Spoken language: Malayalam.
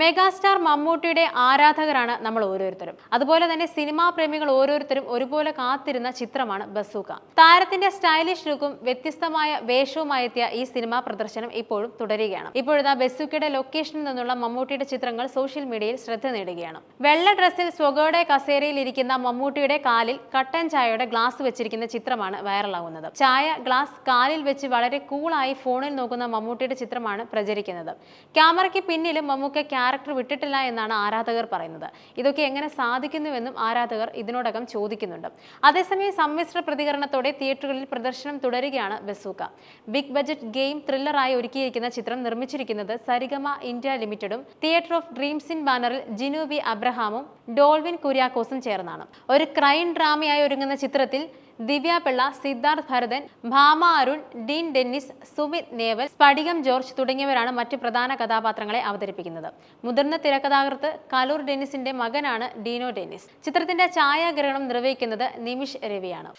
മെഗാസ്റ്റാർ മമ്മൂട്ടിയുടെ ആരാധകരാണ് നമ്മൾ ഓരോരുത്തരും. അതുപോലെ തന്നെ സിനിമാ പ്രേമികൾ ഓരോരുത്തരും ഒരുപോലെ കാത്തിരുന്ന ചിത്രമാണ് ബസൂക്ക. താരത്തിന്റെ സ്റ്റൈലിഷ് ലുക്കും വ്യത്യസ്തമായ വേഷവുമായി എത്തിയ ഈ സിനിമാ പ്രദർശനം ഇപ്പോഴും തുടരുകയാണ്. ഇപ്പോഴത്തെ ബസൂക്കയുടെ ലൊക്കേഷനിൽ നിന്നുള്ള മമ്മൂട്ടിയുടെ ചിത്രങ്ങൾ സോഷ്യൽ മീഡിയയിൽ ശ്രദ്ധ നേടുകയാണ്. വെള്ള ഡ്രസ്സിൽ സ്വഗോടെ കസേരയിൽ ഇരിക്കുന്ന മമ്മൂട്ടിയുടെ കാലിൽ കട്ടൻ ചായയുടെ ഗ്ലാസ് വെച്ചിരിക്കുന്ന ചിത്രമാണ് വൈറലാകുന്നത്. ചായ ഗ്ലാസ് കാലിൽ വെച്ച് വളരെ കൂളായി ഫോണിൽ നോക്കുന്ന മമ്മൂട്ടിയുടെ ചിത്രമാണ് പ്രചരിക്കുന്നത്. ക്യാമറയ്ക്ക് പിന്നിലും മമ്മൂക്ക ക്യാരക്ടർ വിട്ടിട്ടില്ല എന്നാണ് ആരാധകർ പറയുന്നത്. ഇതൊക്കെ എങ്ങനെ സാധിക്കുന്നുവെന്നും ആരാധകർ ഇതിനോടകം ചോദിക്കുന്നുണ്ട്. അതേസമയം സമ്മിശ്ര പ്രതികരണത്തോടെ തിയേറ്ററുകളിൽ പ്രദർശനം തുടരുകയാണ് ബസൂക്ക. ബിഗ് ബജറ്റ് ഗെയിം ത്രില്ലറായി ഒരുക്കിയിരിക്കുന്ന ചിത്രം നിർമ്മിച്ചിരിക്കുന്നത് സരിഗമ ഇന്ത്യ ലിമിറ്റഡും തിയേറ്റർ ഓഫ് ഡ്രീംസിൻ ബാനറിൽ ജിനുബി അബ്രഹാമും ഡോൾവിൻ കുര്യാക്കോസും ചേർന്നാണ്. ഒരു ക്രൈം ഡ്രാമയായി ഒരുങ്ങുന്ന ചിത്രത്തിൽ Divya Pillai Siddharth Bharathan Bhama Arun Dean Dennis Sumit Naval Spadikam George തുടങ്ങിയവരാണ് മറ്റ് പ്രധാന കഥാപാത്രങ്ങളെ അവതരിപ്പിക്കുന്നത്. മുതിർന്ന തിരക്കഥാകൃത്ത് കലൂർ ഡെന്നിസിന്റെ മകനാണ് ഡീനോ ഡെന്നിസ്. ചിത്രത്തിന്റെ ഛായാഗ്രഹണം നിർവഹിക്കുന്നത് നിമിഷ് രവിയാണ്.